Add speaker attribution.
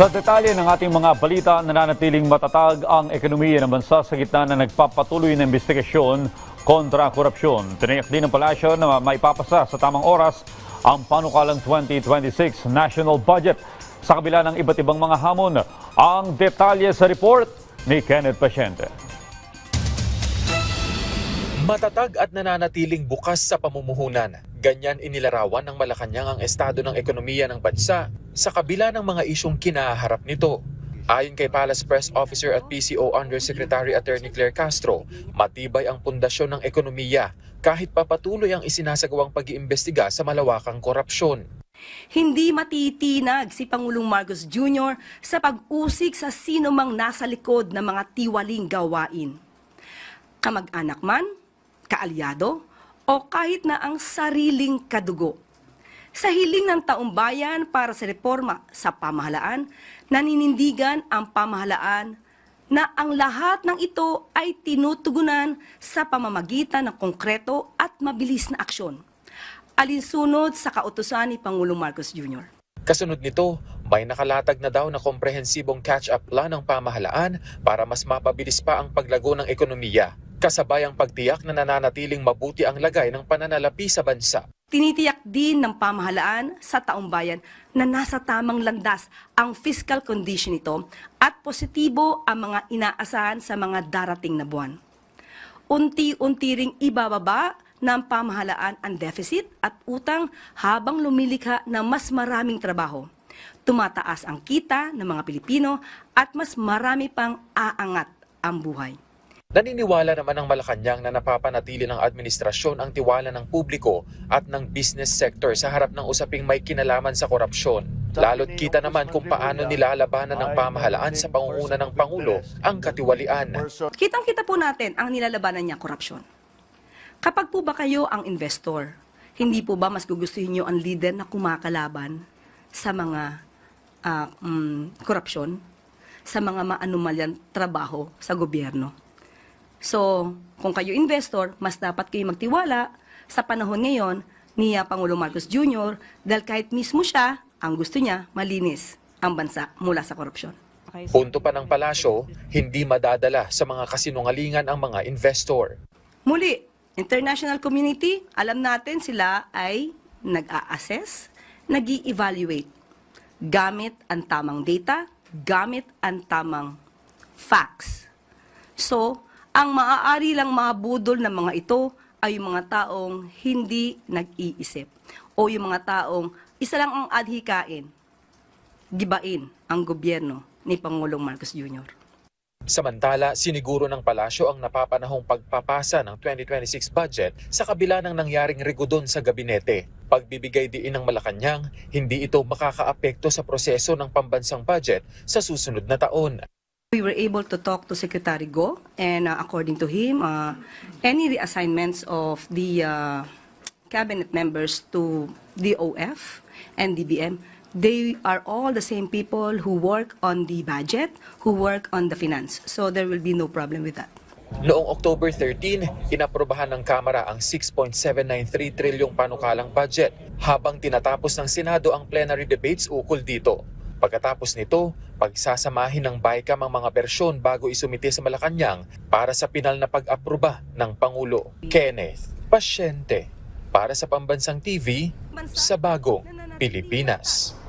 Speaker 1: Sa detalye ng ating mga balita, nananatiling matatag ang ekonomiya ng bansa sa gitna na nagpapatuloy na investigasyon kontra korupsyon. Tiniyak din ng palasyo na maipapasa sa tamang oras ang panukalang 2026 national budget sa kabila ng iba't ibang mga hamon. Ang detalye sa report ni Kenneth Pasyente.
Speaker 2: Matatag at nananatiling bukas sa pamumuhunan. Ganyan inilarawan ng Malacanang ang estado ng ekonomiya ng bansa sa kabila ng mga isyong kinaharap nito. Ayon kay Palace Press Officer at PCO Undersecretary Attorney Claire Castro, matibay ang pundasyon ng ekonomiya kahit papatuloy ang isinasagawang pag-iimbestiga sa malawakang korupsyon.
Speaker 3: Hindi matitinag si Pangulong Marcos Jr. sa pag-usig sa sino mang nasa likod ng mga tiwaling gawain. Kamag-anak man, kaalyado, o kahit na ang sariling kadugo. Sa hiling ng taong bayan para sa reforma sa pamahalaan, naninindigan ang pamahalaan na ang lahat ng ito ay tinutugunan sa pamamagitan ng konkreto at mabilis na aksyon. Alinsunod sa kautusan ni Pangulong Marcos Jr.
Speaker 2: Kasunod nito, may nakalatag na daw na komprehensibong catch-up plan ng pamahalaan para mas mapabilis pa ang paglago ng ekonomiya, kasabay ang pagtiyak na nananatiling mabuti ang lagay ng pananalapi sa bansa.
Speaker 3: Tinitiyak din ng pamahalaan sa taong bayan na nasa tamang landas ang fiscal condition nito at positibo ang mga inaasahan sa mga darating na buwan. Unti-unti ring ibababa ng pamahalaan ang deficit at utang habang lumilikha ng mas maraming trabaho. Tumataas ang kita ng mga Pilipino at mas marami pang aangat ang buhay.
Speaker 2: Naniniwala naman ang Malacanang na napapanatili ng administrasyon ang tiwala ng publiko at ng business sector sa harap ng usaping may kinalaman sa korupsyon. Lalo't kita naman kung paano nilalabanan ng pamahalaan sa pangunguna ng Pangulo ang katiwalian.
Speaker 3: Kitang-kita po natin ang nilalabanan niya, korupsyon. Kapag po ba kayo ang investor, hindi po ba mas gugustuhin niyo ang leader na kumakalaban sa mga ah, mm, korupsyon, sa mga maanumalyang trabaho sa gobyerno? So, kung kayo investor, mas dapat kayo magtiwala sa panahon ngayon ni ah, Pangulong Marcos Jr. dahil kahit mismo siya, ang gusto niya, malinis ang bansa mula sa korupsyon.
Speaker 2: Punto pa ng palasyo, hindi madadala sa mga kasinungalingan ang mga investor.
Speaker 3: Muli, international community, alam natin sila ay nag-a-assess, nag evaluate gamit ang tamang data, gamit ang tamang facts. So, ang maaari lang mabudol ng mga ito ay yung mga taong hindi nag-iisip o yung mga taong isa lang ang adhikain, gibain ang gobyerno ni Pangulong Marcos Jr.
Speaker 2: Samantala, siniguro ng palasyo ang napapanahong pagpapasa ng 2026 budget sa kabila ng nangyaring rigudon sa gabinete. Pagbibigay diin ng Malacanang, hindi ito makakaapekto sa proseso ng pambansang budget sa susunod na taon.
Speaker 3: We were able to talk to Secretary Go, and uh, according to him, uh, any reassignments of the uh, cabinet members to DOF and DBM, they are all the same people who work on the budget, who work on the finance. So there will be no problem with that.
Speaker 2: Noong October 13, inaprobahan ng Kamara ang 6.793 trilyong panukalang budget habang tinatapos ng Senado ang plenary debates ukol dito. Pagkatapos nito, pagsasamahin ng BICAM ang mga bersyon bago isumite sa Malacanang para sa pinal na pag-aproba ng Pangulo. Kenneth, pasyente para sa Pambansang TV sa Bagong Pilipinas.